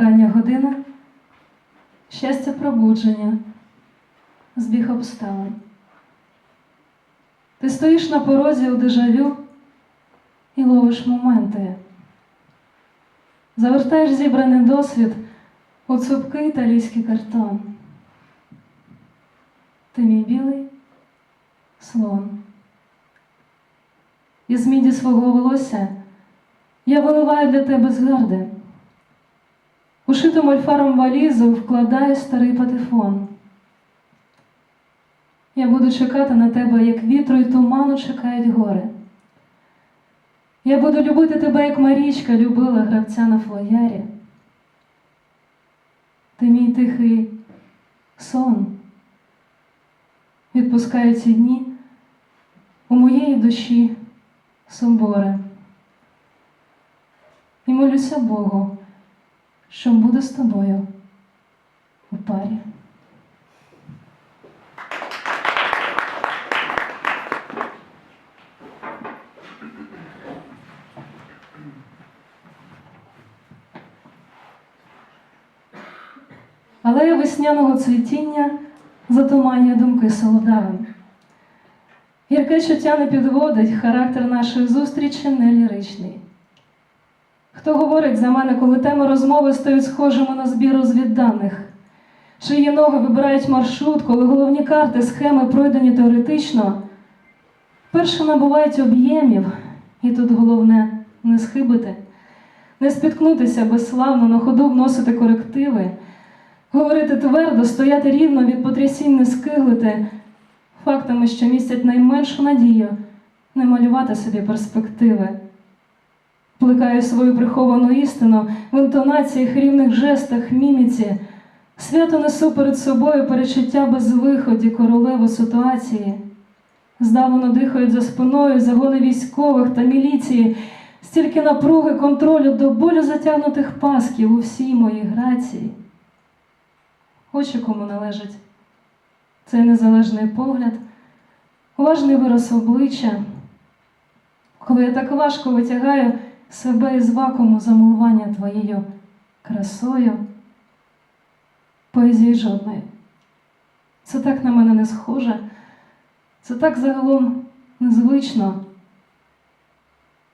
Рання година, щастя пробудження, збіг обставин. Ти стоїш на порозі у дежавю і ловиш моменти. Завертаєш зібраний досвід у цупкий італійський картон. Ти мій білий слон. Із міді свого волосся я виливаю для тебе згарди. Ушиту мольфаром валізу вкладаю старий патефон. Я буду чекати на тебе, як вітру й туману чекають гори. Я буду любити тебе, як Марічка любила гравця на флоярі. Ти мій тихий сон. Відпускаю ці дні у моєї душі собори. І молюся Богу, що буде з тобою у парі. Алея весняного цвітіння затуманює думки солодавим. Гірке чуття не підводить, характер нашої зустрічі не ліричний. Хто говорить за мене, коли теми розмови стають схожими на збір розвідданих? Чиї ноги вибирають маршрут, коли головні карти, схеми пройдені теоретично, перше набувають об'ємів, і тут головне не схибити, не спіткнутися безславно, на ходу вносити корективи, говорити твердо, стояти рівно від потрясінь, не скиглити, фактами, що містять найменшу надію, не малювати собі перспективи. Плекаю свою приховану істину в інтонаціях, рівних жестах, міміці. Свято несу перед собою перечуття безвиході, королеву ситуації. Здавано дихають за спиною загони військових та міліції, стільки напруги, контролю до болю затягнутих пасків у всій моїй грації. Очі кому належать цей незалежний погляд, уважний вираз обличчя, коли я так важко витягаю себе із вакууму замилування твоєю красою, поезії жодної. Це так на мене не схоже, це так загалом незвично.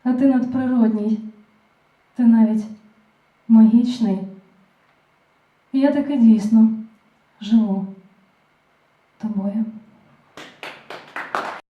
А ти надприродній, ти навіть магічний. І я таки дійсно живу тобою.